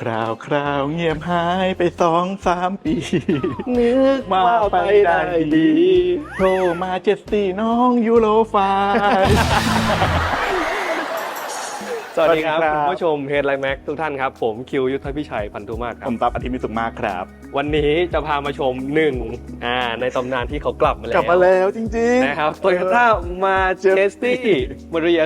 คราวคราวเงียบหายไปสองสามปี นึกมาไปได้ดีโทรมาเจ็ดสี่น้องยูโรไฟสวัสดีครับสวัสดีครับ คุณผู้ชมเฮดไลน์แม็กทุกท่านครับ ผมคิวยุทธพิชัยพันธุมาศครัผบ มตับอธิมิสุขมากครับวันนี้จะพามาชมหนึ่งอ่าในตำนานที่เขากลับมาแล้วกลับมาแล้วจริงๆนะครับโตโยต้ามาเจสตี้บริย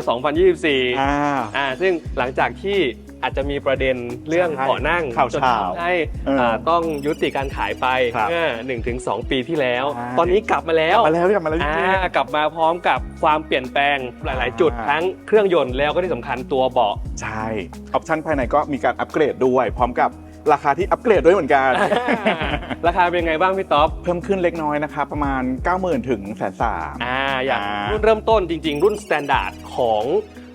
2024 อ่า อ่าซึ่งหลังจากที่ อาจจะมีประเด็นเรื่องใช่เบาะนั่งข่าวจนเช้าทำให้เอออ่าต้องยุติการขายไปครับเมื่อ1-2ปีที่แล้ว ใช่ ตอนนี้กลับมาแล้กลัวบมาแล้วกลับมาแล้วจอ่าริงกลับมาพร้อมกับความเปลี่ยนแปลงหลาย ๆ จุดอ่า ทั้งเครื่องยนต์แล้วก็ที่สำคัญตัวเบาะๆใช่ออปชั่นภายในก็มีการอัปเกรดด้วย พร้อมกับราคาที่อัปเกรดด้วยเหมือนกัน ราคาเป็นไงบ้างพี่ต๊อป เพิ่มขึ้นเล็กน้อยนะครับประมาณ 90,000 ถึงแสนสาม อ่าอย่างอ่ารุ่นเริ่มต้นจริง ๆ รุ่นสแตนดาร์ดของ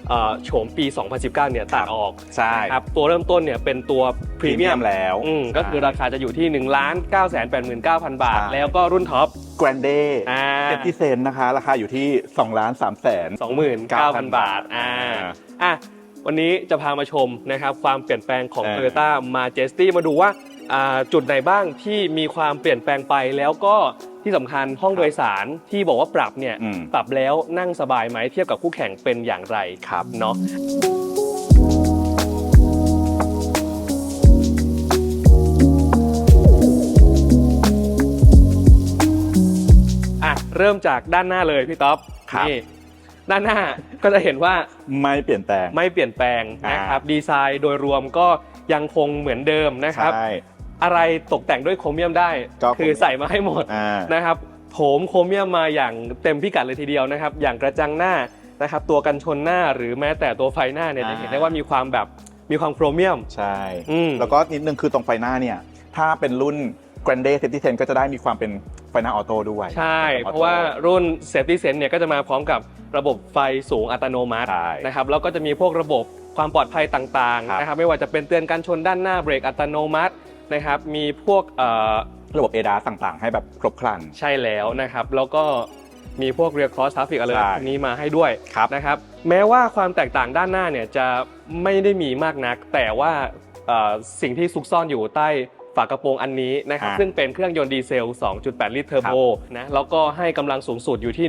เอ่อโฉมปี 2019 เนี่ยตัดออกใช่ครับตัวเริ่มต้นเนี่ยเป็นตัวพพรีรีเมีเมียยมมแล้ว อืมก็คือราคาจะอยู่ที่1 9 8 9 0 0 0 บาท ใช่ แล้วก็รุ่นท็อปแกรนเดอ่าเซติเซนนะคะ ราคาอยู่ที่2ล้าน3แสน 29,000 บาทอ่าอะวันนี้จะพามาชมนะครับความเปลี่ยนแปลงของ เออ Toyota Majesty มาดูว่าอ่าจุดไหนบ้างที่มีความเปลี่ยนแปลงไปแล้วก็ ที่สำคัญห้องโดยสารที่บอกว่าปรับเนี่ยอืมปรับแล้วนั่งสบายไหมเทียบกับคู่แข่งเป็นอย่างไรครับเนาะอะเริ่มจากด้านหน้าเลยพี่ต๊อปครับนี่ด้านหน้าก็จะเห็นว่าไม่เปลี่ยนแปลงไม่เปลี่ยนแปลงนะครับดีไซน์โดยรวมก็ยังคงเหมือนเดิมนะครับใช่ อะไรตกแต่งด้วยโครเมียมได้ก็คือใส่มาให้หมดอ่านะครับโถมโครเมียมมาอย่างเต็มพิกัดเลยทีเดียวนะครับ อย่างกระจังหน้านะครับ ตัวกันชนหน้าหรือแม้แต่ตัวไฟหน้าเนี่ยอ่าจะเห็นได้ว่ามีความแบบมีความโครเมียม ใช่ อืม แล้วก็นิดนึงคือตรงไฟหน้าเนี่ย ถ้าเป็นรุ่น Grande c e t i 10ก็จะได้มีความเป็นไฟหน้าออโต้ด้วยใช่ ป็นเพออโต้ ราะว่ารุ่น Safety Sense เนี่ยก็จะมาพร้อมกับระบบไฟสูงอัตโนมัติใช่นะครับแล้วก็จะมีพวกระบบความปลอดภัยต่างครับ ๆนะครับไม่ว่าจะเป็นเตือนการชนด้านหน้าเบรกอัตโนมัติ นะครับ มีพวกเอ่อระบบ ADAS ต่างๆ ให้แบบครบครัน ใช่แล้วนะครับ แล้วก็มีพวก Rear Cross Traffic Alert ใช่พวกนี้มาให้ด้วยครับ นะครับ แม้ว่าความแตกต่างด้านหน้าเนี่ยจะไม่ได้มีมากนัก แต่ว่าเอ่อสิ่งที่ซุกซ่อนอยู่ใต้ฝากระโปรงอันนี้นะครับ อ่าซึ่งเป็นเครื่องยนต์ดีเซล 2.8 ลิตรเทอร์โบนะ แล้วก็ให้กำลังสูงสุดอยู่ที่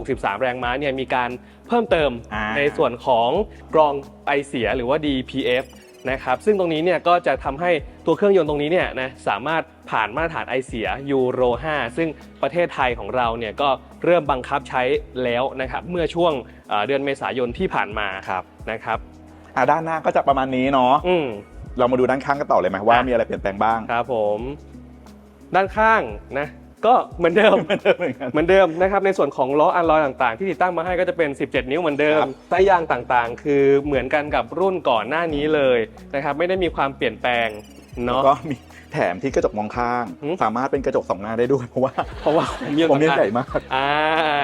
163 แรงม้าเนี่ยมีการเพิ่มเติมอ่า ในส่วนของกรองไอเสียหรือว่า DPF นะครับซึ่งตรงนี้เนี่ยก็จะทำให้ตัวเครื่องยนต์ตรงนี้เนี่ยนะสามารถผ่านมาตรฐานไอเสียยูโร 5 ซึ่งประเทศไทยของเราเนี่ยก็เริ่มบังคับใช้แล้วนะครับเมื่อช่วงเอ่อเดือนเมษายนที่ผ่านมาครับนะครับอะด้านหน้าก็จะประมาณนี้เนาะอืมเรามาดูด้านข้างกันต่อเลยไหมว่าอะมีอะไรเปลี่ยนแปลงบ้างครับผม ด้านข้างนะ ก็เหมือนเดิม เหมือนเดิมเหมือนกัน เหมือนเดิมนะครับในส่วนของล้ออัลลอยต่างๆ ที่ติดตั้งมาให้ก็จะเป็น 17 นิ้วเหมือนเดิมครับ ไส้ยางต่างๆ คือเหมือนกันกับรุ่นก่อนหน้านี้เลยนะครับไม่ได้มีความเปลี่ยนแปลงแล้วเนาะก็มีแถมที่กระจกมองข้าง หืม สามารถเป็นกระจกสองหน้าได้ด้วยเพราะว่าเพราะว่าผมมีผมเรียนใหญ่มาก อ่า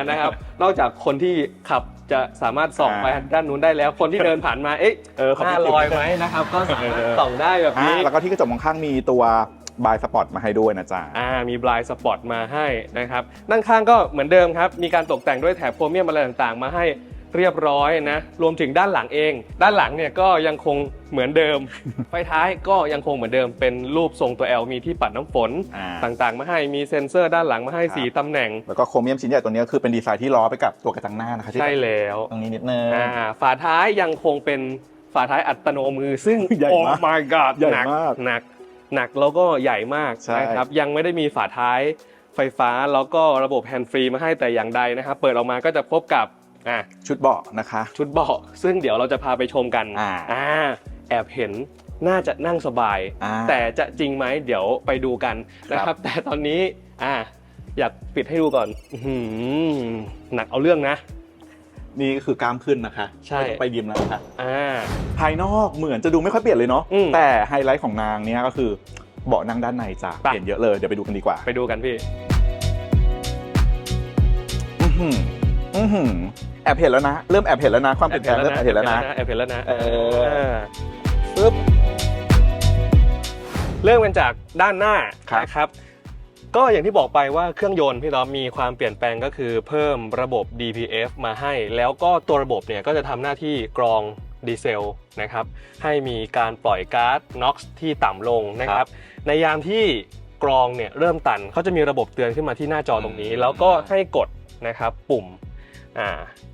นะครับนอกจากคนที่ขับจะสามารถส่องอ่าไปด้านนู้นได้แล้ว คนที่เดินผ่านมาเอ๊ะเออหน้าลอยไหมนะครับก็สามารถส่องได้แบบอ่านี้ แล้วก็ที่กระจกมองข้างมีตัว บายสปอร์ตมาให้ด้วยนะจ๊ะ อ่ามีบลายสปอร์ตมาให้นะครับด้านข้างก็เหมือนเดิมครับ มีการตกแต่งด้วยแถบโครเมียมอะไรต่างๆ มาให้เรียบร้อยนะ รวมถึงด้านหลังเอง ด้านหลังเนี่ยก็ยังคงเหมือนเดิม ไฟท้ายก็ยังคงเหมือนเดิม เป็นรูปทรงตัว L มีที่ปัดน้ำฝนอ่า ต่างๆ มาให้มีเซ็นเซอร์ด้านหลังมาให้ครับสีตำแหน่ง แล้วก็โครเมียมชิ้นใหญ่ตัวนี้ก็คือเป็นดีไซน์ที่ล้อไปกับตัวกระจังหน้านะคะที่ใช่แล้วตรงนี้นิดนึง อ่าฝาท้ายยังคงเป็นฝาท้ายอัตโนมือซึ่ง ใหญ่โอ้มาก my god ใหญ่นักมาก หนัก หนักแล้วก็ใหญ่มากใช่นะครับยังไม่ได้มีฝาท้ายไฟฟ้าแล้วก็ระบบแฮนด์ฟรีมาให้แต่อย่างใดนะครับเปิดออกมาก็จะพบกับอะชุดเบาะนะคะ ชุดเบาะซึ่งเดี๋ยวเราจะพาไปชมกันอ่าอ่าแอบเห็นน่าจะนั่งสบายอ่าแต่จะจริงไหมเดี๋ยวไปดูกันนะคครัรับบแต่ตอนนี้อ่าอยากปิดให้ดูก่อนอื้อหือหนักเอาเรื่องนะ นี่ก็คือกล้ามขึ้นนะคะใช่ ไม่ต้องไปยิมแล้วนะคะอ่า ภายนอกเหมือนจะดูไม่ค่อยเปลี่ยนเลยเนาะอืมแต่ไฮไลท์ของนางเนี้ยก็คือเบาะนั่งด้านในจ้ะไป เปลี่ยนเยอะเลยเดี๋ยวไปดูกันดีกว่าไปดูกันพี่ อื้อหืออื้อหือแอบเห็นแล้วนะเริ่มแอบเห็นแล้วนะ ความเปลี่ยนแปลงเริ่มแอบเห็นแล้วนะ แอบเห็นแล้วนะเออ ปึ๊บ เริ่มกันจากด้านหน้าครับ นะครับ ก็อย่างที่บอกไปว่าเครื่องยนต์พี่ต้อมมีความเปลี่ยนแปลงก็คือเพิ่มระบบ DPF มาให้ แล้วก็ตัวระบบเนี่ยก็จะทำหน้าที่กรองดีเซลนะครับให้มีการปล่อยก๊าซน็อกซ์ที่ต่ำลงนะครับ ในยามที่กรองเนี่ยเริ่มตันเขาจะมีระบบเตือนขึ้นมาที่หน้าจอตรงนี้ แล้วก็ให้กดนะครับปุ่ม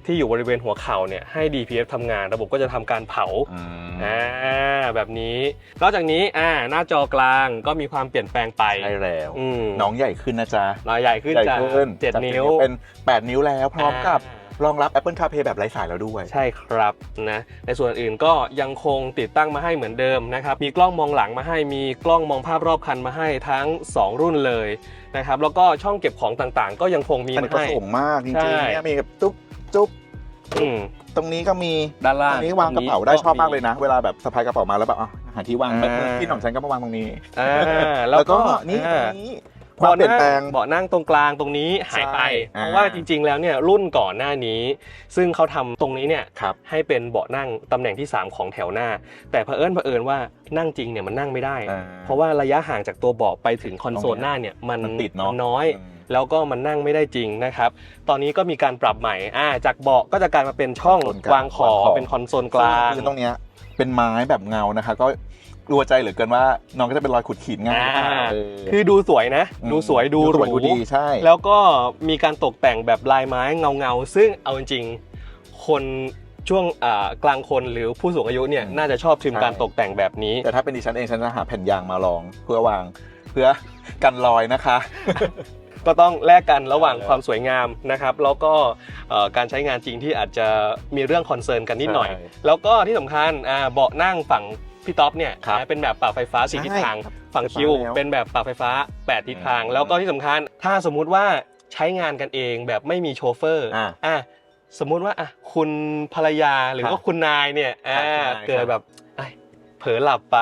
ที่อยู่บริเวณหัวเข่าเนี่ยให้ DPF ทำงานระบบก็จะทำการเผาอืมอ่าแบบนี้นอกจากนี้อ่าหน้าจอกลางก็มีความเปลี่ยนแปลงไปใช่แล้วอืมน้องใหญ่ขึ้นนะจ๊ะน้อยใหญ่ขึ้นใหญ่จากขึ้นเจ็ดจากนิ้วเป็น 8 นิ้วแล้วพร้อมกับอ่า รองรับ Apple CarPlay แบบไร้สายแล้วด้วย ใช่ครับนะในส่วนอื่นก็ยังคงติดตั้งมาให้เหมือนเดิมนะครับมีกล้องมองหลังมาให้มีกล้องมองภาพรอบคันมาให้ทั้ง 2 รุ่นเลยนะครับแล้วก็ช่องเก็บของต่างๆ ก็ยังคงมีมันมาก็ให้สูงมากจใช่ริงๆเนี่ยมีแบบจุ๊บจุ๊บอืมตรงนี้ก็มีด้านล่างตรงนี้วางกระเป๋าได้ชอบมากเลยนะ เวลาแบบสะพายกระเป๋ามาแล้วแบบอะหาที่วางอ่าที่หน่องฉันก็มาวางตรงนี้ อ่าแล้แล้ววก็ก็นี่ตรอ่างนี้ ความเปลี่ยนแปลงเบาะนั่งตรงกลางตรงนี้หายไปใช่เพราะว่าอ่าจริง ๆ แล้วเนี่ยรุ่นก่อนหน้านี้ ซึ่งเขาทำตรงนี้เนี่ยครับให้เป็นเบาะนั่งตำแหน่งที่ 3 ของแถวหน้า แต่เผอิญเผอิญว่านั่งจริงเนี่ยมันนั่งไม่ได้อ่าเพราะว่าระยะห่างจากตัวเบาะไปถึงคอนโซลหน้าเนี่ยมันมันติดเนอะมัน้อยอืมแล้วก็มันนั่งไม่ได้จริงนะครับ ตอนนี้ก็มีการปรับใหม่อ่าจากเบาะก็จะกลายมาเป็นช่องคอนโซลกลางวางของวางของเป็นคอนโซลกลางคือตรงเนี้ยเป็นไม้แบบเงานะคะก็ กลัวใจเหลือเกินว่าน้องก็จะเป็นรอยขุดขีดง่ายอ่า เออคือดูสวยนะมดูสวยดูหสรูวยดูดีใช่ แล้วก็มีการตกแต่งแบบลายไม้เงาเงาๆซึ่งเอาจริงๆคนช่วงอ่ากลางคนหรือผู้สูงอายุเนี่ยอืมน่าจะชอบชิมใช่ การตกแต่งแบบนี้ แต่ถ้าเป็นดิฉันเองฉันจะหาแผ่นยางมาลองเพื่อวางเพื่อกันรอยนะคะ ก็ต้องแลกกันระหว่างใช่ความสวยงามนะครับ แล้วก็เอ่อการใช้งานจริงที่อาจจะมีเรื่องคอนเซิร์นกันนิดหน่อย ใช่ แล้วก็ที่สำคัญอ่าเบาะนั่งฝั่ง พี่ท็อปเนี่ยครับนะเป็นแบบปรับไฟฟ้าสีใช่ทิศทางครับฝั่งคิวไฟฟ้าแล้วเป็นแบบปรับไฟฟ้า 8 ทิศทาง อืมแล้วก็ที่สำคัญ ถ้าสมมุติว่าใช้งานกันเองแบบไม่มีโชเฟอร์อ่าอะสมมุติว่าอะคุณภรรยาหรือครับว่าคุณนายเนี่ยอ่าครับใช่เกิดแบบเอ้ยเผลอหลับไป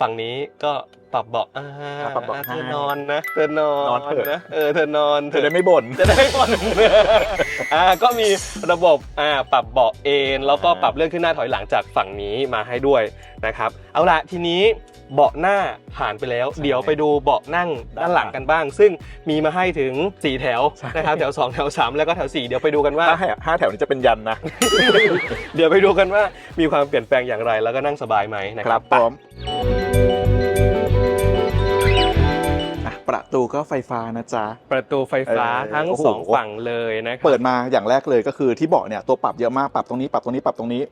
ฝั่งนี้ก็ปรับเบาะอ่าปรับเบาะเธอให้นอนนะเธอนอนนอนเถอะ นะเออเธอนอนเธอได้ไม่บ่น จะได้ไม่บ่นอ่าก็มีระบบอ่าปรับเบาะเอนแล้วก็อ่าปรับเลื่อนขึ้นหน้าถอยหลังจากฝั่งนี้มาให้ด้วยนะครับ เอาละทีนี้เบาะหน้าผ่านไปแล้วเดี๋ยวไปดูเบาะนั่งด้านหลังกันบ้าง ซึ่งมีมาให้ถึง 4 แถวนะครับแถว 2 แถว 3 แล้วก็แถว 4 เดี๋ยวไปดูกันว่า ถ้าให้ห้าแถวนี้จะเป็นยันนะ เดี๋ยวไปดูกันว่ามีความเปลี่ยนแปลงอย่างไรแล้วก็นั่งสบายไหมนะคครัรับบพร้อม ประตูก็ไฟฟ้านะจ๊ะ ประตูไฟฟ้าเออทั้งโอ้โห สองฝั่งเลยนะครับ เปิดมาอย่างแรกเลยก็คือที่เบาะเนี่ยตัวปรับเยอะมากปรับตรงนี้ปรับตรงนี้ปรับตรงนี้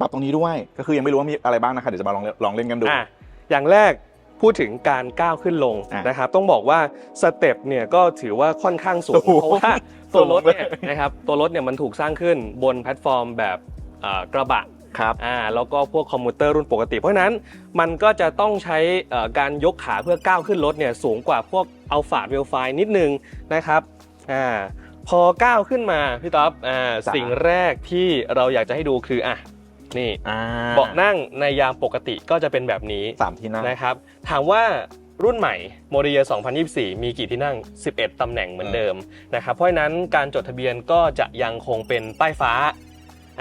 ปรับตรงนี้ด้วย ก็คือยังไม่รู้ว่ามีอะไรบ้างนะคะเดี๋ยวจะมาลองลองเล่นกันดู อะอย่างแรกพูดถึงการก้าวขึ้นลงอะนะครับต้องบอกว่าสเต็ปเนี่ยก็ถือว่าค่อนข้างสูงโอ้โหเพราะว่าตัวรถเนี่ยสูงเลยนะครับตัวรถเนี่ยมันถูกสร้างขึ้นบนแพลตฟอร์มแบบอ่ากระบะ ครับอ่าแล้วก็พวกคอมพิวเตอร์รุ่นปกติ เพราะฉะนั้นมันก็จะต้องใช้เอ่อการยกขาเพื่อก้าวขึ้นรถเนี่ยสูงกว่าพวกอัลฟาเวลไฟนิดนึงนะครับอ่าพอก้าวขึ้นมาพี่ต๊อบอ่าจ้ะสิ่งแรกที่เราอยากจะให้ดูคืออะนี่อ่าเบาะนั่งในยามปกติก็จะเป็นแบบนี้สามที่นั่งนะครับ ถามว่ารุ่นใหม่โมเดล2024 มีกี่ที่นั่ง 11 ตำแหน่งเหมือนเดิมนะครับ เพราะฉะนั้นการจดทะเบียนก็จะยังคงเป็นป้ายฟ้า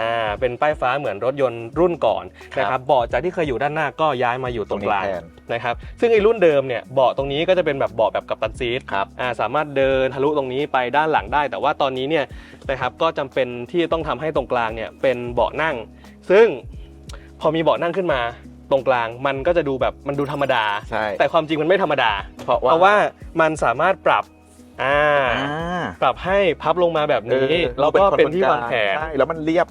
อ่าเป็นป้ายฟ้าเหมือนรถยนต์รุ่นก่อนครับนะครับเบาะจากที่เคยอยู่ด้านหน้าก็ย้ายมาอยู่ตรงกลางตรงนี้แทน นะครับซึ่งไอ้รุ่นเดิมเนี่ยเบาะตรงนี้ก็จะเป็นแบบเบาะแบบกับตันซีท ครับ อ่าสามารถเดินทะลุตรงนี้ไปด้านหลังได้ แต่ว่าตอนนี้เนี่ยนะครับก็จำเป็นที่ต้องทำให้ตรงกลางเนี่ยเป็นเบาะนั่ง ซึ่งพอมีเบาะนั่งขึ้นมาตรงกลางมันก็จะดูแบบมันดูธรรมดา ใช่แต่ความจริงมันไม่ธรรมดา เพราะเพว่าราะว่ามันสามารถปรับ อ่าอ่าปรับให้พับลงมาแบบนี้เออแล้วก็เป็นที่วางแผนใช่แล้วมันเรียบ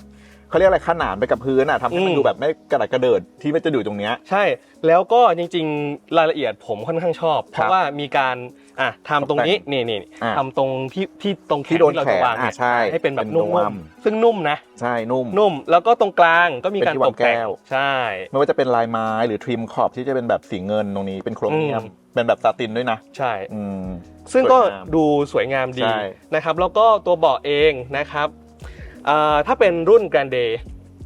เขาเรียกอะไรขนานไปกับพื้นอะทำให้มันอืมดูแบบไม่กระดักกระเดิดที่มันจะอยู่ตรงเนี้ยใช่แล้วก็จริงๆ รายละเอียดผมค่อนข้างชอบ เพครัราะบว่ามีการอะทำตรงนี้นี่นี่อะทำตรงที่ที่ตรงแขที่นโดนที่เราแขจะนวางอะเนี่ยใช่ให้เป็นแบบเป็นนุ่นวมมๆซึ่งนุ่มนะใช่นุ่มนุ่ม แล้วก็ตรงกลางก็มีการเป็นที่ตวางกแต่งแก้วใช่ ไม่ว่าจะเป็นลายไม้หรือทริมขอบที่จะเป็นแบบสีเงินตรงนี้เป็นโครเมียมอืมเป็นแบบซาตินด้วยนะ ใช่อืม ซึ่งก็สวยงามดูสวยงามดีใช่ นะครับ แล้วก็ตัวเบาะเองนะครับอ่าถ้าเป็นรุ่น Grand Day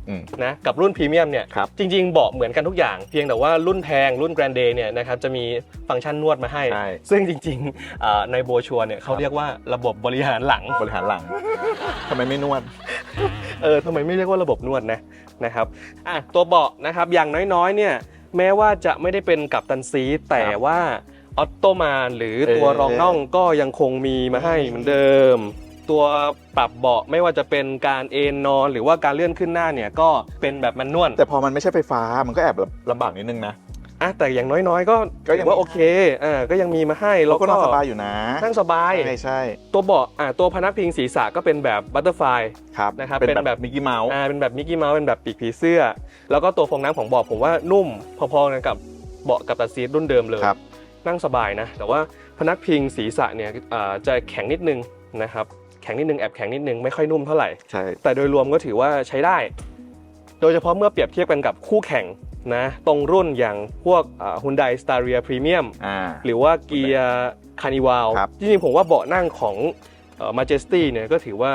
อืม นะกับรุ่นพรีเมียมเนี่ยครับ จริงๆเบาะเหมือนกันทุกอย่าง เพียงแต่ว่ารุ่นแพงรุ่น Grand Day เนี่ยนะครับจะมีฟังก์ชันนวดมาให้ ใช่ ซึ่งจริงๆอ่าในโบชัวเนี่ยเขาเรียกว่าระบบบริหารหลัง บริหารหลังทำไมไม่นวด เออทำไมไม่เรียกว่าระบบนวดนะนะครับอะตัวเบาะนะครับอย่างน้อยๆเนี่ยแม้ว่าจะไม่ได้เป็นกับตันซีทแต่ครับว่า ออตโตมานหรือตัวเออรองน่องก็ยังคงมีมาให้เหมือนเดิม ตัวปรับเบาะไม่ว่าจะเป็นการเอนนอน หรือว่าการเลื่อนขึ้นหน้าเนี่ยก็เป็นแบบแมันนวลแต่พอมันไม่ใช่ไฟฟ้ามันก็แอบลำบากนิดนึงนะอะแต่อย่างน้อยๆ ก็ก็ยังถือว่ามีโอเคอ่าก็ยังมีมาให้เราแล้วก็ก็นอนสบายอยู่นะนั่งสบายใช่ใช่ตัวเบาะอ่าตัวพนักพิงศีรษะก็เป็นแบบบัตเตอร์ไฟครับนะครับเป็นเป็นแบแบบบมิกกี้เมาส์อ่าเป็นแบบมิกกี้เมาส์เป็นแบบปีกผีเสื้อ แล้วก็ตัวฟองน้ำของเบาะผมว่านุ่มพอๆกันกับเบาะกับตัดซีทรุ่นเดิมเลยครับ นั่งสบายนะ แต่ว่าพนักพิงศีรษะเนี่ยอ่าจะแข็งนิดนึงนะครับแข็งนิดนึงแอบแข็งนิดนึงไม่ค่อยนุ่มเท่าไหร่ใช่แต่โดยรวมก็ถือว่าใช้ได้ โดยเฉพาะเมื่อเปรียบเทียบกันกับคู่แข่งนะตรงรุ่นอย่างพวกฮุนไดสตาร์เรียพรีเมียมอ่าหรือว่าเกียร์คานิวาลครับจริงๆผมว่าเบาะนั่งของมาเจสตี้เนี่ยก็ถือว่า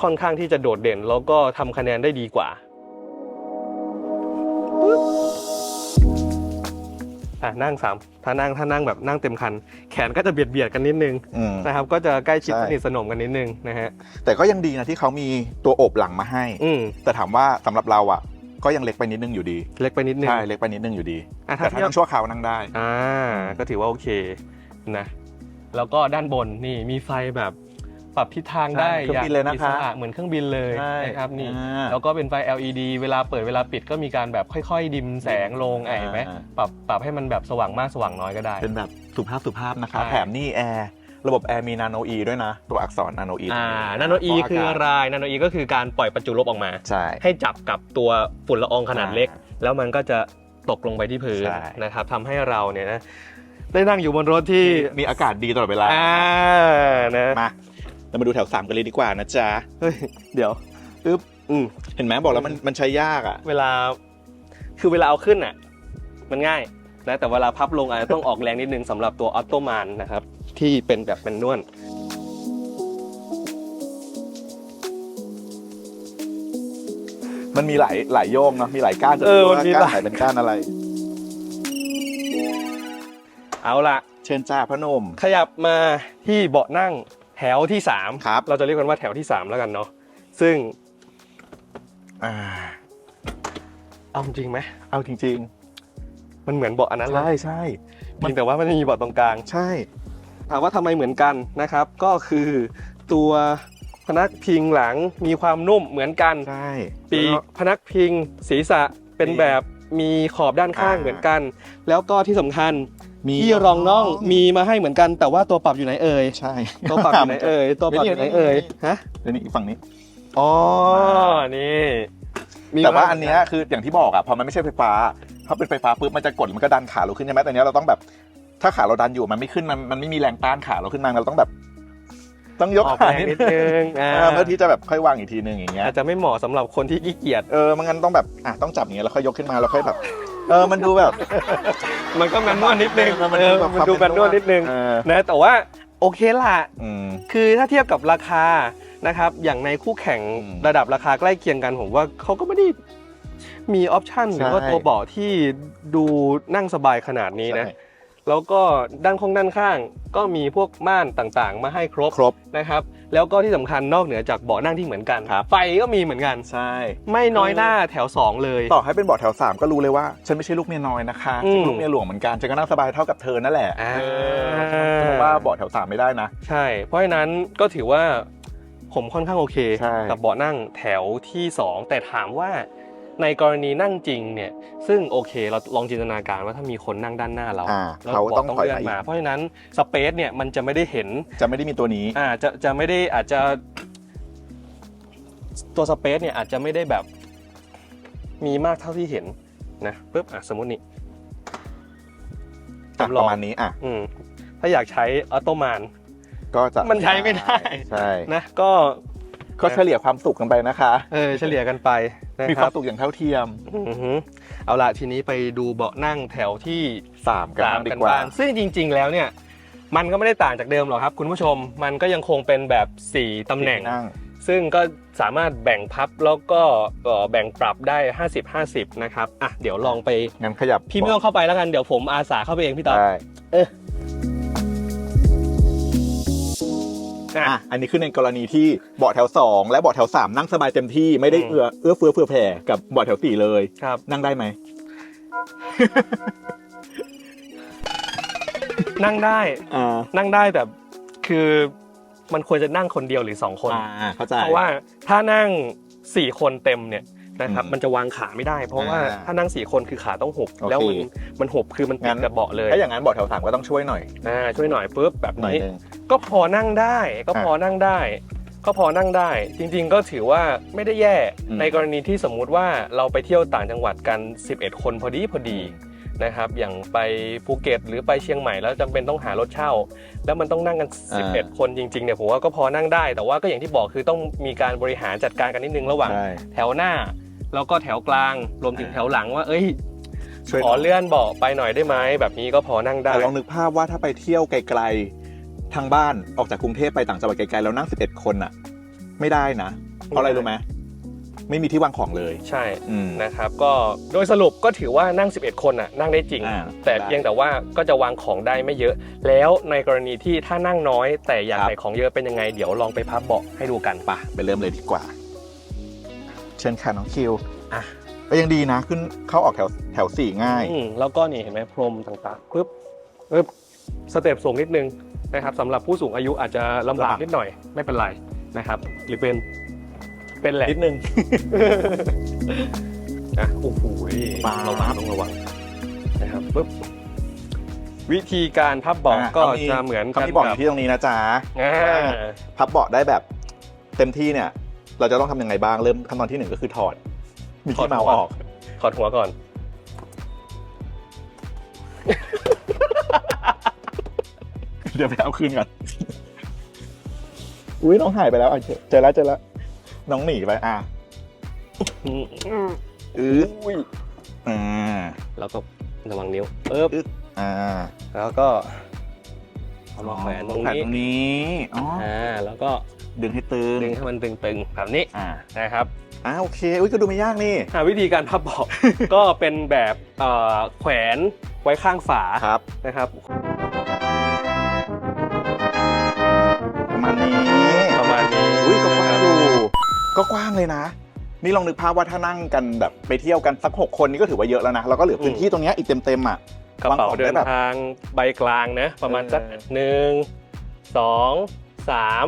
ค่อนข้างที่จะโดดเด่น แล้วก็ทำคะแนนได้ดีกว่า อะนั่งสามถ้านั่งถ้านั่งแบบนั่งเต็มคัน แขนก็จะเบียดเบียดๆกันนิดนึงอืม นะครับ ก็จะใกล้ชิดใช่ สนิทสนมกันนิดนึงนะฮะ แต่ก็ยังดีนะที่เขามีตัวอบหลังมาให้ อืมแต่ถามว่าสำหรับเราอะ ก็ยังเล็กไปนิดนึงอยู่ดีเล็กไปนิดนึงใช่เล็กไปนิดนึงอยู่ดี อะถ้าแต่ถ้าเทียบ นั่งชั่วคราวนั่งได้ อ่าก็ถือว่าโอเคนะ แล้วก็ด้านบนนี่มีไฟแบบ ปรับทิศทางได้ใช่เครื่องบินเลยนะคะอิสรเหมือนเครื่องบินเลยใช่นะครับนี่อ่าแล้วก็เป็นไฟ LED เวลาเปิดเวลาปิดก็มีการแบบค่อยๆ ดิมแสงลงไอ้เห็นไหมอ่าปรับปรับให้มันแบบสว่างมากสว่างน้อยก็ได้ เป็นแบบสุภาพสุภาพนะคะ ใช่ แถมนี่แอร์ระบบแอร์มีนาโนอีด้วยนะ ตัวอักษรนาโนอีอ่านาโนอีคืออะไรนาโนอีก็คือการปล่อยประจุลบออกมา ใช่ ให้จับกับตัวฝุ่นละอองขนาดเล็กอ่าแล้วมันก็จะตกลงไปที่พื้นใช่ นะครับทำให้เราเนี่ยนะได้นั่งอยู่บนรถที่มีอากาศดีตลอดเวลา อ่านะ มา เรามาดูแถว 3 กันเลยดีกว่านะจ๊ะ เฮ้ย เดี๋ยวอึ๊บอืมเห็นไหมบอกแล้วมันมันใช้ยากอะ เวลา คือเวลาเอาขึ้นอะ มันง่ายนะ แต่เวลาพับลงอาจจะต้องออกแรงนิดนึงสำหรับตัวออโตมานนะครับ ที่เป็นแบบแมนนวลมันมีหลายหลายโยงเนาะมีหลายก้านจะเออรู้มันว่ามีก้านหลาย ไหนเป็นก้านอะไร เอาละเชิญจ้าพระนมขยับมาที่เบาะนั่ง แถวที่3ครับ เราจะเรียกกันว่าแถวที่3แล้วกันเนาะซึ่งอ่าเอาจริงไหมเอาจริงมันเหมือนเบาะอันนั้นๆเลยใช่ใช่ เพียงแต่ว่ามันไม่มีเบาะตรงกลาง ใช่ ถามว่าทำไมเหมือนกันนะครับ ก็คือตัวพนักพิงหลังมีความนุ่มเหมือนกัน ใช่ปีกพนักพิงศีรษะเป็นแบบมีขอบด้านข้างอ่า เหมือนกัน แล้วก็ที่สำคัญ มีที่รองน่องมีมาให้เหมือนกันแต่ว่าตัวปรับอยู่ไหนเอ่ยใช่ ตัวปรับอยู่ไหนเอ่ยตัวปรับอยู่ไหนเอ่ยฮะเดี๋ยวนี้ฝั่งนี้อ๋อนี่มีแต่ว่าให้อันเนี้ยคืออย่างที่บอกอะพอมันไม่ใช่ไฟฟ้าถ้าเป็นไฟฟ้าปุ๊บมันจะกดมันก็ดันขาเราขึ้นใช่ไหมแต่อันเนี้ยเราต้องแบบ ถ้าขาเราดันอยู่มันไม่ขึ้นมันมันไม่มีแรงต้านขาเราขึ้นมาเราต้องแบบ ต้องยกออกขาแรงนิดนึงอ่าเออเพื่อที่จะแบบค่อยวางอีกทีนึงอย่างเงี้ยอาจจะไม่เหมาะสำหรับคนที่ขี้เกียจเออมันงั้นต้องแบบอะต้องจับอย่างเงี้ยแล้วค่อยยกขึ้นมาแล้วค่อยแบบ เออมันดูแบบ มันก็แมนนวลนิดนึงเออมันเอดูอแบบมันดูแมนนวลนิดนึงเออ นะแต่ว่าโอเคล่ะ อืม คือถ้าเทียบกับราคานะครับ อย่างในคู่แข่งอืมระดับราคาใกล้เคียงกันผมว่าเขาก็ไม่ได้มีออปชันหรือว่าใช่ตัวเบาะที่ดูนั่งสบายขนาดนี้นะ ใช่แล้วก็ด้านข้างด้านข้างก็มีพวกม่านต่างๆ มาให้ครบครบนะครับ แล้วก็ที่สำคัญนอกเหนือจากเบาะนั่งที่เหมือนกันครับไฟก็มีเหมือนกัน ใช่ ไม่น้อยหน้าแถว 2 เลย ต่อให้เป็นเบาะแถวสามก็รู้เลยว่า ฉันไม่ใช่ลูกเมียน้อยนะคะอืมฉันลูกเมียหลวงเหมือนกัน ฉันก็นั่งสบายเท่ากับเธอนั่นแหละอ่าเออเพราะว่าเบาะแถวสามไม่ได้นะ ใช่ เพราะฉะนั้นก็ถือว่าผมค่อนข้างโอเคใช่กับเบาะนั่งแถวที่ 2 แต่ถามว่า ในกรณีนั่งจริงเนี่ย ซึ่งโอเคเราลองจินตนาการว่าถ้ามีคนนั่งด้านหน้าเราอ่าแล้วเขาเบาะต้องต้องถอยเลื่อมานอีกมาเพราะฉะนั้นสเปซเนี่ยมันจะไม่ได้เห็น จะไม่ได้มีตัวนี้ อ่าจะจะไม่ได้อาจจะตัวสเปซเนี่ยอาจจะไม่ได้แบบมีมากเท่าที่เห็นนะปุ๊บอะสมมตินี่ อะจำลปอง ระมาณนี้อะอืมถ้าอยากใช้ออโตมาน ก็จะมันใช้ไม่ได้ ใช่ นะก็ ก็เฉลี่ยความสุขกันไปนะคะ เออเฉลี่ยกันไปนะมีคควารัมบสุขอย่างเท่าเทียม อือหือเอาละทีนี้ไปดูเบาะนั่งแถวที่สามกันสามบ้างดีกันกว่าบ้างซึ่งจริง ๆ แล้วเนี่ย มันก็ไม่ได้ต่างจากเดิมหรอกครับคุณผู้ชมมันก็ยังคงเป็นแบบ4ตำแหน่ง นั่ง ซึ่งก็สามารถแบ่งพับแล้วก็เอ่อแบ่งปรับได้ 50-50 นะครับ อะ เดี๋ยวลองไป งั้นขยับพี่ไม่ต้องเข้าไปแล้วกัน เดี๋ยวผมอาสาเข้าไปเองพี่ต๊อบได้ เออ อะอะอันนี้คือในกรณีที่เบาะแถวสองและเบาะแถวสามนั่งสบายเต็มที่ไม่ได้อืมเอื้อเอื้อเฟื้อเฟือแผ่กับเบาะแถวสี่เลย ครับ นั่งได้ไหม นั่งได้ อ่านั่งได้แต่คือมันควรจะนั่งคนเดียวหรือสองคน อ่าเข้าใจ เพราะว่าถ้านั่งสี่คนเต็มเนี่ยนะครับ อืมมันจะวางขาไม่ได้ เพราะว่าอ่าถ้านั่งสี่คนคือขาต้องหบโอเคแล้วมันมันหบคือมันติงั้ดน กับเบาะเลยถ้าอย่างนั้นเบาะแถวสามก็ต้องช่วยหน่อยอ่าช่วยหน่อยปุ๊บแบบหน่อยนี้หนึง ก็พอนั่งได้ ก็พอนั่งได้ ก็พอนั่งได้ จริง ๆ ก็ถือว่าไม่ได้แย่อืมในกรณีที่สมมุติว่าเราไปเที่ยวต่างจังหวัดกัน 11 คนพอดีพอดีนะครับอย่างไปภูเก็ตหรือไปเชียงใหม่แล้วจำเป็นต้องหารถเช่า แล้วมันต้องนั่งกัน 11 คนจริงๆเนี่ยผมว่าก็พอนั่งได้ แต่ว่าก็อย่างที่บอกคือต้องมีการบริหารจัดการกันนิดนึงระหว่างใช่แถวหน้า แล้วก็แถวกลางรวมถึงอ่าแถวหลังว่า เอ้ยช่วยขอเลื่อนเบาะไปหน่อยได้ไหมแบบนี้ก็พอนั่งได้แต่ลองนึกภาพว่าถ้าไปเที่ยวไกลๆ ทางบ้านออกจากกรุงเทพไปต่างจังหวัดไกลๆแล้วนั่ง 11 คนอะ ไม่ได้นะ เพราะอะไรรู้ไหมไม่มีที่วางของเลย ใช่อืมนะครับ ก็โดยสรุปก็ถือว่านั่ง 11 คนน่ะนั่งได้จริงอ่าแต่ได้เพียงแต่ว่าก็จะวางของได้ไม่เยอะ แล้วในกรณีที่ถ้านั่งน้อยแต่อยากครับใส่ของเยอะเป็นยังไง เดี๋ยวลองไปพับเบาะให้ดูกันปะไปเริ่มเลยดีกว่า เชิญค่ะน้องคิวอะก็ยังดีนะขึ้นเข้าออกแถวแถวสี่ง่ายอืมแล้วก็นี่เห็นไหมพรมต่างๆปึ๊บปึ๊บสเต็ปสูงนิดนึง นะครับสำหรับผู้สูงอายุอาจจะลำบากลำบากนิดหน่อยไม่เป็นไรนะครับ หรือเป็นเป็นแหละนิดนึงอะโอ้โหป๊าบระวังต้องระวังนะครับปึ๊บวิธีการพับเบาะอะก็เขามีจะเหมือนกัเขานมีบอกอกับยู่ที่ตรงนี้นะจ๊ะอ่าว่าพับเบาะได้แบบเต็มที่เนี่ย เราจะต้องทำยังไงบ้างเริ่มขั้นตอนที่หนึ่งก็คือถอดมีที่เมาส์ออกถอดหัวก่อน เดี๋ยวไปเอาคืนก่อน อุ้ยน้องหายไปแล้วอะเจอเจอแล้วเจอแล้ว น้องหนีไป อะอืมอืออุ้ยอ่า แล้วก็ระวังนิ้วปึ๊บอ่าแล้วก็เอามาแขวนตรงแขวนนี้ตรงนี้ อ๋อ อ่าแล้วก็ดึงให้ตึง ดึงให้มันตึงๆแบบนี้อ่า นะครับอ่าโอเค อุ้ยก็ดูไม่ยากนี่ อ่าวิธีการพับเบาะ ก็เป็นแบบเอ่อแขวนไว้ข้างฝาครับ นะครับ มาณนี้ประมาณนี้อุ้ยก็กว้างนะครับอยู่ก็กว้างเลยนะ นี่ลองนึกภาพว่าถ้านั่งกันแบบไปเที่ยวกันสักหกคนนี่ก็ถือว่าเยอะแล้วนะแล้วก็เหลือพื้นที่ตรงเนี้ยอีกเต็มๆอะกระเป๋าวางของเดิได้นแบบทางใบกลางนะ ประมาณสักเออหนึ่งสองสาม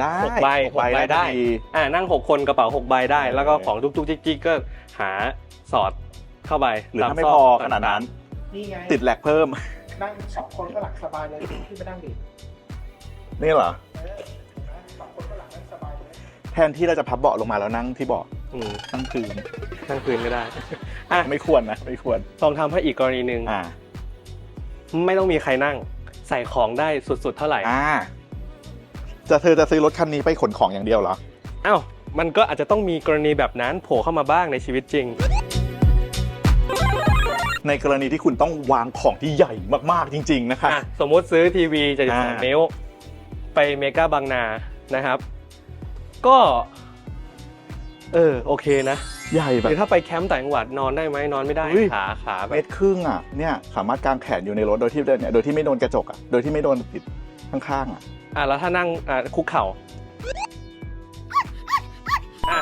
ได้หกใบหกใบได้พออ่านั่ง6คนกระเป๋า6ใบได้เออแล้วก็ของจุกๆจิกๆก็หาสอดเข้าไปหรือตถ้าไม่ซกพอขนาดนั้นนี่ไงติดแหลกเพิ่มนั่งสองคนก็หลังสบายเลยขึ้นไปนั่งดิ นี่เหรอเออสองคนก็หลังนั่งสบายเลยแทนที่เราจะพับเบาะลงมาแล้วนั่งที่เบาะอืมนั่งคืนทั้งคืนก็ได้อะไม่ควรนะไม่ควรลองทำให้อีกกรณีหนึ่งอ่าไม่ต้องมีใครนั่ง ใส่ของได้สุดๆเท่าไหร่อ่าจะเธอจะซื้อรถคันนี้ไปขนของอย่างเดียวเหรออ้าวมันก็อาจจะต้องมีกรณีแบบนั้นโผล่เข้ามาบ้างในชีวิตจริง ในกรณีที่คุณต้องวางของที่ใหญ่มากๆจริง ๆ นะคะอะสมมุติซื้อทีวีอ่า72นิ้ว ไปเมกาบางนานะครับ ก็ เออโอเคนะใหญ่หแบบรือถ้าไปแคมป์ต่างจังหวัดนอนได้ไหมนอนไม่ได้อุ้ยขาขาแบเมบตรครึ่งอะเนี่ยสามารถกางแขนอยู่ในรถโดยที่เดินเนี่ยโดยที่ไม่โดนกระจกอะโดยที่ไม่โดนติดข้างๆอะอะแล้วถ้านั่งอะคุกเข่าอะ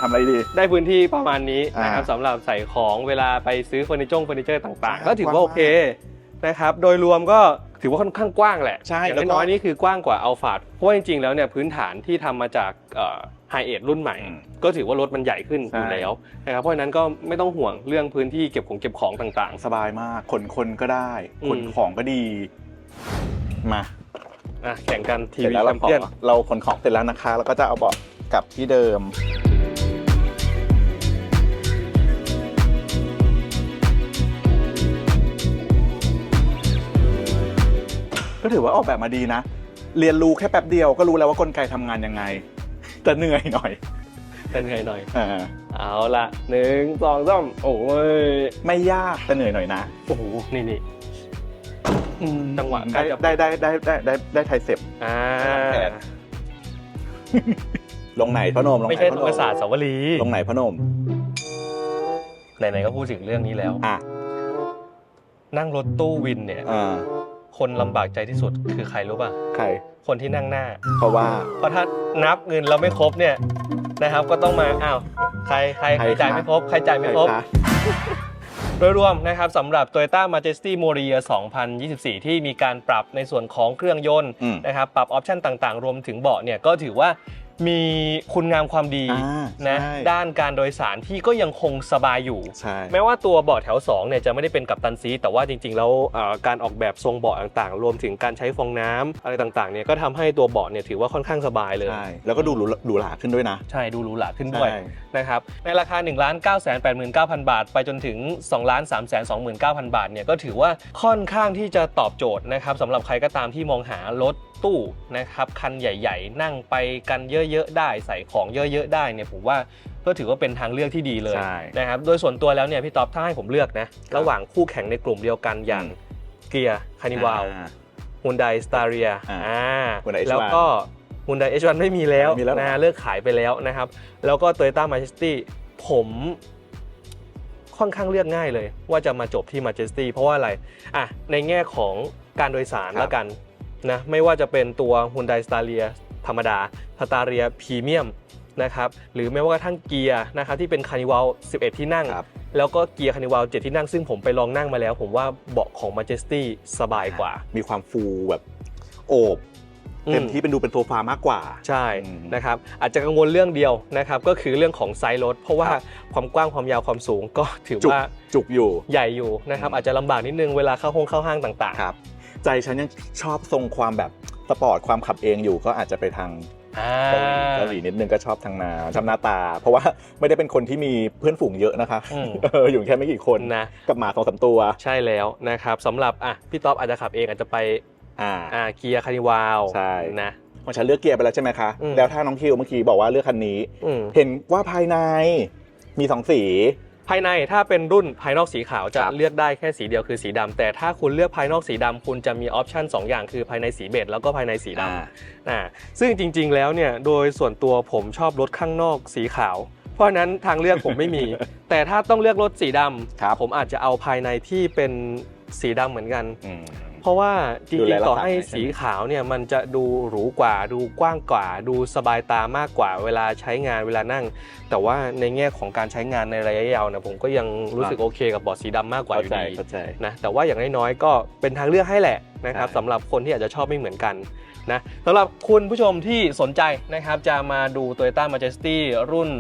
ทำอะไรดี ได้พื้นที่ประมาณนี้นะครับอ่าสำหรับใส่ของเวลาไปซื้อเฟอร์นิเจอร์เฟอร์นิเจอร์ต่างๆอ่าก็ถือว่าโอเคนะครับ โดยรวมก็ ถือว่าค่อนข้างกว้างแหละใช่อย่างแล้วก็น้อยๆนี่คือกว้างกว่าอัลฟาดเพราะว่าจริงๆแล้วเนี่ยพื้นฐานที่ทำมาจากไฮเอทรุ่นใหม่ อืมก็ถือว่ารถมันใหญ่ขึ้นอยู่ใช่แล้วนะครับเพราะฉะนั้นก็ไม่ต้องห่วงเรื่องพื้นที่เก็บของเก็บของต่าง สบายมากขนคนก็ได้อืมขนของก็ดีมาๆอะแข่งกันทีเสร็จวีแล้วแชเรามขอเปี้ยนเราขนของเสร็จแล้วนะคะ แล้วก็จะเอาเบาะกลับที่เดิม ก็ถือว่าออกแบบมาดีนะ เรียนรู้แค่แป๊บเดียวก็รู้แล้วว่ากลไกทำงานยังไง แต่เหนื่อยหน่อยเป็นไงหน่อยอ่าเอาละหนึ่งสองสามโอ้ยไม่ยากแต่เหนื่อยหน่อยนะโอ้โหนี่นี่จังหวะใกล้ได้จะได้ได้ได้ได้ได้ได้ไทเซ็ปอ่าแผนลงไหนพระนมลงไหนไม่ใช่พธระรนรมศาสตร์สาวรีลงไหนพระนมไหนๆก็พูดถึงเรื่องนี้แล้วอะนั่งรถตู้วินเนี่ยอ่า คนลำบากใจที่สุดคือใครรู้ป่ะ ใคร คนที่นั่งหน้า เพราะว่า เพราะถ้านับเงินเราไม่ครบเนี่ยนะครับ ก็ต้องมาอ้าวใครใครใครใครจ่ายคะไม่ครบใครจ่ายไม่ครบใคะโดยรวมนะครับสำหรับ Toyota Majesty m o r i a 2024 ที่มีการปรับในส่วนของเครื่องยนต์อืมนะครับปรับออปชันต่างๆ รวมถึงเบาะเนี่ยก็ถือว่า มีคุณงามความดีอ่านะใช่ ด้านการโดยสารที่ก็ยังคงสบายอยู่ ใช่ แม้ว่าตัวเบาะแถว2เนี่ยจะไม่ได้เป็นกัปตันซีทแต่ว่าจริงๆ แล้วเอ่อการออกแบบทรงเบาะต่างๆ รวมถึงการใช้ฟองน้ำอะไรต่างๆเนี่ยก็ทำให้ตัวเบาะเนี่ยถือว่าค่อนข้างสบายเลย ใช่ แล้วก็ดูหรูหรูหราขึ้นด้วยนะใช่ดูหรูหราขึ้นด้วยใช่นะครับในราคา 1 9 8 9 0 0 0 บาท ไปจนถึง 2 3 2 9 0 0 0 บาทเนี่ยก็ถือว่าค่อนข้างที่จะตอบโจทย์นะครับสำหรับใครก็ตามที่มองหารถ ตู้นะครับคันใหญ่ ๆ นั่งไปกันเยอะๆได้ ใส่ของเยอะๆได้เนี่ยผมว่าก็ถือว่าเป็นทางเลือกที่ดีเลยใช่ นะครับโดยส่วนตัวแล้วเนี่ยพี่ต๊อบถ้าให้ผมเลือกนะระหว่างคู่แข่งในกลุ่มเดียวกันอย่างอืมเกียร์คานิวาลอ่าฮุนไดสตาเรียอ่าอ่า Hyundai H1 แล้วก็ฮุนได H1 ไม่มีแล้วไม่มีแล้วเหรอนะฮะเลิกขายไปแล้วนะครับ แล้วก็ Toyota Majesty ผมค่อนข้างเลือกง่ายเลย ว่าจะมาจบที่ Majesty เพราะว่าอะไรอะในแง่ของการโดยสารแล้วกัน นะไม่ว่าจะเป็นตัว Hyundai Staria ธรรมดา Staria Premium นะครับหรือแม้ว่ากระทั่งเกียร์นะครับที่เป็นคานิว a ล11 ที่นั่งครับแล้วก็เกียร์คานิว a ล7ที่นั่ง ซึ่งผมไปลองนั่งมาแล้ว ผมว่าเบาะของ Majesty สบายกว่า มีความฟูแบบโอบอืมเต็มที่เป็นดูเป็นโซฟามากกว่า ใช่อืมนะครับอาจจะกังวลเรื่องเดียวนะครับก็คือเรื่องของไซส์รถ เพราะว่าครับความกว้างความยาวความสูงก็ถือจุกว่าจุกอยู่ใหญ่อยู่นะครับอืมอาจจะลำบากนิดนึงเวลาเข้าห้องเข้าห้างต่างครับ ใจฉันยังชอบทรงความแบบสปอร์ตความขับเองอยู่ก็อาจจะไปทางๆอ่าเกาหลีเกาหลีนิดนึงก็ชอบทางนาชอบหน้าตา เพราะว่าไม่ได้เป็นคนที่มีเพื่อนฝูงเยอะนะคะอืมเอออยู่แค่ไม่กี่คนนะกับหมาสองสามตัว ใช่แล้วนะครับสำหรับอะพี่ต๊อบอาจจะขับเองอาจจะไปอ่าอ่าเกียร์คานิวาลใช่นะของฉันเลือกเกียร์ไปแล้วใช่ไหมคะอืมแล้วถ้าน้องคิวเมื่อกี้บอกว่าเลือกคันนี้อืมเห็นว่าภายในมีสองสี ภายในถ้าเป็นรุ่นภายนอกสีขาวจะครับเลือกได้แค่สีเดียวคือสีดำแต่ถ้าคุณเลือกภายนอกสีดำคุณจะมีออปชัน2อย่างคือภายในสีเบจแล้วก็ภายในสีดำอ่าอ่าซึ่งจริง ๆ แล้วเนี่ยโดยส่วนตัวผมชอบรถข้างนอกสีขาว เพราะฉะนั้นทางเลือกผมไม่มี แต่ถ้าต้องเลือกรถสีดครับำผมอาจจะเอาภายในที่เป็นสีดำเหมือนกันอืม เพราะว่าจดูริแลงรัๆกษาต่อให้ง่ายใช่ไหมสีขาวเนี่ยมันจะดูหรูกว่าดูกว้างกว่า ดูสบายตามากกว่าเวลาใช้งานเวลานั่ง แต่ว่าในแง่ของการใช้งานในระยะยาวเนี่ยผมก็ยังรู้สึกโอเคกับเบาะสีดำมากกว่าอเข้ายู่ใจดีเข้าใจนะนะแต่ว่าอย่างน้อยๆก็เป็นทางเลือกให้แหละนะครับใช่สำหรับคนที่อาจจะชอบไม่เหมือนกันนะสำหรับคุณผู้ชมที่สนใจนะครับจะมาดู Toyota Majesty รุ่น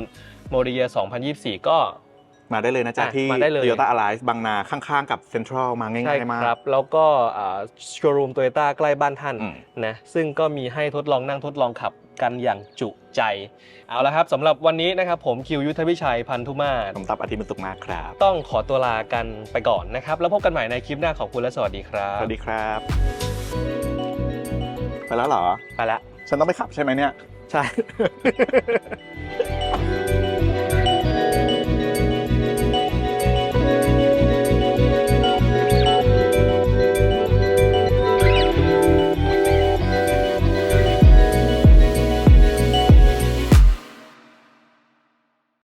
m o r i a 2024 ก็ มาได้เลยนะจ๊ะอะที่มาได้เลย Toyota Alliance บางนาข้างๆ กับเซ็นทรัลมาง่ใช่ายๆมากครับแล้วก็โชว์รูมโตโยต้าใกล้บ้านท่านอืม นะซึ่งก็มีให้ทดลองนั่งทดลองขับกันอย่างจุใจ เอาละครับสำหรับวันนี้นะครับผมคิวยุทธพิชัยพันธุมาศผมตับอาทิตย์มันสุกมากครับ ต้องขอตัวลากันไปก่อนนะครับ แล้วพบกันใหม่ในคลิปหน้าขอบคุณและสวัสดีครับ สวัสดีครับ ไปแล้วเหรอ ไปละ ฉันต้องไปขับใช่ไหมเนี่ย ใช่